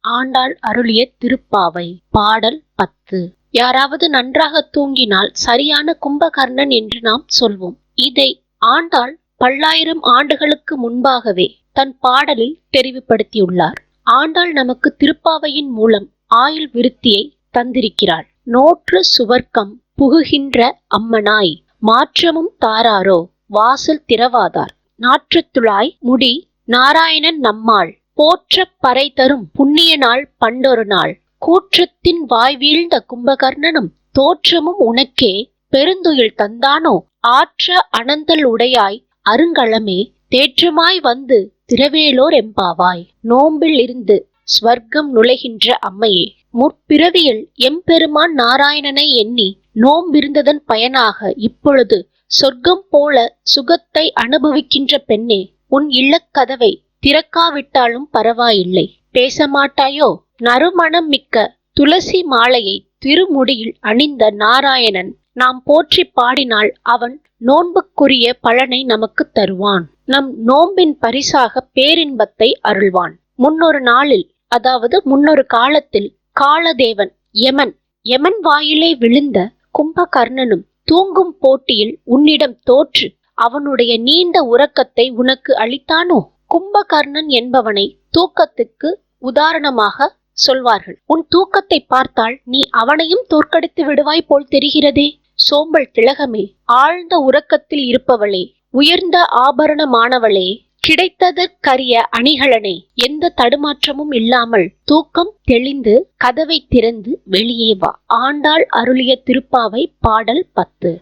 ஆண்டாள் அருளிய திருப்பாவை. பாடல் பத்து. யாராவது நன்றாக தூங்கினால் சரியான கும்பகர்ணன் என்று நாம் சொல்வோம். இதை ஆண்டாள் பல்லாயிரம் ஆண்டுகளுக்கு முன்பாகவே தன் பாடலில் தெரிவுபடுத்தியுள்ளார். ஆண்டாள் நமக்கு திருப்பாவையின் மூலம் ஆயுள் விருத்தியை தந்திருக்கிறாள். நோற்று சுவர்க்கம் புகுகின்ற அம்மனாய் மாற்றமும் தாராரோ வாசல் திறவாதார். நாற்றத்துழாய் முடி நாராயணன் நம்மாள். போற்ற பறை தரும் புண்ணிய நாள் பண்டொரு நாள். கூற்றத்தின் வாய் வீழ்ந்த கும்பகர்ணனும் தோற்றமும் உனக்கே பெருந்துயில் தந்தானோ? ஆற்ற அனந்தல் உடையாய் அருங்கலமே தேற்றமாய் வந்து திரவேலோர் எம்பாவாய். நோம்பில் இருந்து ஸ்வர்க்கம் நுழைகின்ற அம்மையே முற்பிறவியில் எம்பெருமான் நாராயணனை எண்ணி நோம்பிருந்ததன் பயனாக இப்பொழுது சொர்க்கம் போல சுகத்தை அனுபவிக்கின்ற பெண்ணே உன் இல்லக்கதவை திறக்காவிட்டாலும் பரவாயில்லை. பேச மாட்டாயோ நறுமணம் மிக்க துளசி மாலையை திருமுடியில் அணிந்த நாராயணன். நாம் போற்றி பாடினால் அவன் நோன்புக்குரிய பலனை நமக்கு தருவான். நம் நோம்பின் பரிசாக பேரின்பத்தை அருள்வான். முன்னொரு நாளில் அதாவது முன்னொரு காலத்தில் காலதேவன் யமன் யமன் வாயிலே விழுந்த கும்பகர்ணனும் தூங்கும் போட்டியில் உன்னிடம் தோற்று அவனுடைய நீண்ட உறக்கத்தை உனக்கு அளித்தானோ? கும்பகர்ணன் என்பவனை தூக்கத்துக்கு உதாரணமாக சொல்வார்கள். உன் தூக்கத்தை பார்த்தால் நீ அவனையும் தோற்கடித்து விடுவாய் போல் தெரிகிறதே. சோம்பல் திலகமே ஆழ்ந்த உறக்கத்தில் இருப்பவளே உயர்ந்த ஆபரணமானவளே கிடைத்ததற்கரிய அணிகலனே எந்த தடுமாற்றமும் இல்லாமல் தூக்கம் தெளிந்து கதவை திறந்து வெளியே வா. ஆண்டாள் அருளிய திருப்பாவை பாடல் பத்து.